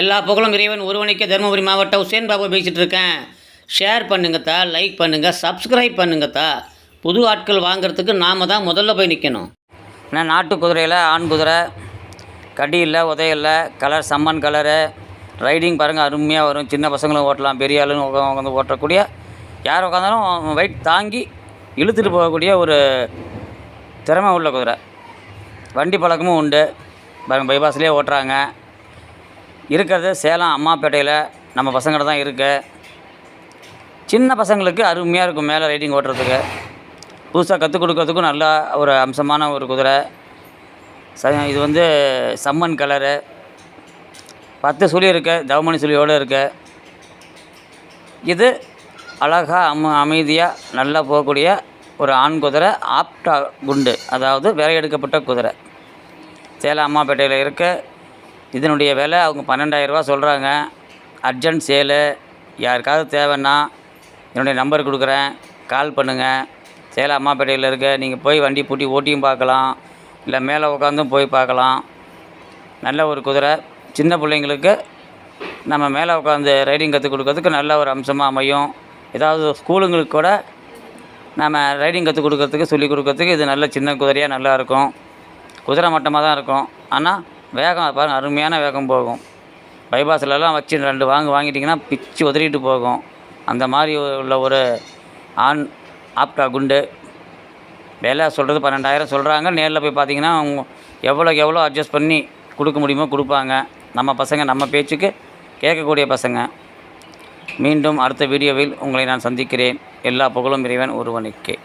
எல்லா புகழும் இறைவன் ஒருவனுக்கே தருமபுரி மாவட்டம் உசேன் பாபு பேசிகிட்டு இருக்கேன் ஷேர் பண்ணுங்கத்தா லைக் பண்ணுங்கள் சப்ஸ்கிரைப் பண்ணுங்கத்தா. புது ஆட்கள் வாங்குறதுக்கு நாம தான் முதல்ல போய் நிற்கணும் ஏன்னா நாட்டு குதிரையில் ஆண் குதிரை கடி இல்லை உதையில்ல கலர் சம்மன் கலரு ரைடிங் பாருங்கள் அருமையாக வரும். சின்ன பசங்களும் ஓட்டலாம் பெரிய ஆளுங்க உட்காந்து ஓட்டக்கூடிய யார் உட்காந்தாலும் வெயிட் தாங்கி இழுத்துட்டு போகக்கூடிய ஒரு திறமை உள்ள குதிரை. வண்டி பழக்கமும் உண்டு. பைபாஸ்லேயே ஓட்டுறாங்க. இருக்கிறது. சேலம் அம்மாப்பேட்டையில் நம்ம பசங்கிட்ட தான் இருக்குது சின்ன பசங்களுக்கு அருமையாக இருக்கும் மேலே ரைடிங் ஓட்டுறதுக்கு. புதுசாக கற்றுக் கொடுக்கறதுக்கும் நல்ல ஒரு அம்சமான ஒரு குதிரை. ச இது வந்து சம்மன் கலரு. பத்து சுழி இருக்கு தவமணி சுழியோடு இருக்கு. இது அழகாக அம அமைதியாக நல்லா போகக்கூடிய ஒரு ஆண் குதிரை ஆப்டா குண்டு அதாவது விலை எடுக்கப்பட்ட குதிரை. சேலம் அம்மாப்பேட்டையில் இருக்குது இதனுடைய விலை அவங்க பன்னெண்டாயிரரூவா சொல்கிறாங்க அர்ஜென்ட் சேலு யாருக்காவது தேவைன்னா என்னுடைய நம்பர் கொடுக்குறேன். கால் பண்ணுங்கள் சேலம் அம்மாப்பேட்டையில் இருக்க நீங்கள் போய் வண்டி பூட்டி ஓட்டியும் பார்க்கலாம். இல்லை மேலே உட்காந்தும் போய் பார்க்கலாம். நல்ல ஒரு குதிரை. சின்ன பிள்ளைங்களுக்கு நம்ம மேலே உட்காந்து ரைடிங் கற்றுக் கொடுக்கறதுக்கு நல்ல ஒரு அம்சமாக அமையும். ஏதாவது ஸ்கூலுங்களுக்கு கூட நம்ம ரைடிங் கற்றுக் கொடுக்கறதுக்கு சொல்லிக் கொடுக்கறதுக்கு இது நல்ல சின்ன குதிரையாக நல்லா இருக்கும். குதிரை மட்டமாக தான் இருக்கும். ஆனால் வேகம் பாருங்கள் அருமையான வேகம் போகும். பைபாஸ்லலாம் வச்சு ரெண்டு வாங்க வாங்கிட்டிங்கன்னா பிச்சு உதறிட்டு போகும். அந்த மாதிரி உள்ள ஒரு ஆண் ஆப்டா குண்டு. விலை சொல்கிறது பன்னெண்டாயிரம் சொல்கிறாங்க நேரில் போய் பார்த்தீங்கன்னா அவங்க எவ்வளோக்கு எவ்வளோ அட்ஜஸ்ட் பண்ணி கொடுக்க முடியுமோ கொடுப்பாங்க. நம்ம பசங்க நம்ம பேச்சுக்கு கேட்கக்கூடிய பசங்க. மீண்டும் அடுத்த வீடியோவில் உங்களை நான் சந்திக்கிறேன். எல்லா புகழும் இறைவன் ஒருவனுக்கே.